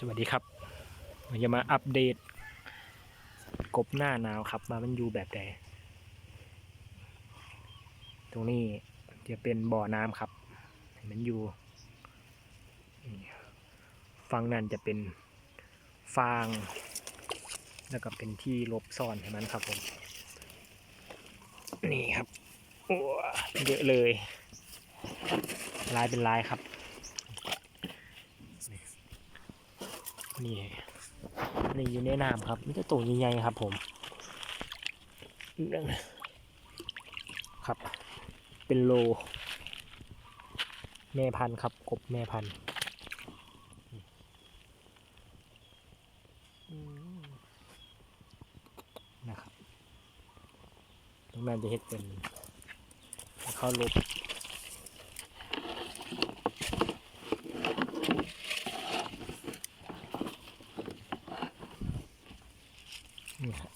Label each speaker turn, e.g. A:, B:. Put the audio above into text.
A: สวัสดีครับเราจะมาอัปเดต กบหน้าหนาวครับ มามันอยู่แบบใดตรงนี้จะเป็นบ่อน้ำครับมันอยู่ฝั่งนั้นจะเป็นฟาง แล้วก็เป็นที่ลบซ่อนให้มันครับผม นี่ครับเยอะเลยลายเป็นลายครับ นี่นี่อยู่ในน้ำครับมันจะตัวใหญ่ๆครับ ผมครับ เป็นโล แม่พันธุ์ครับกบแม่พันธุ์มนะครับตรงนั้นจะเห็นเป็นเข้าลบ นี่ครับ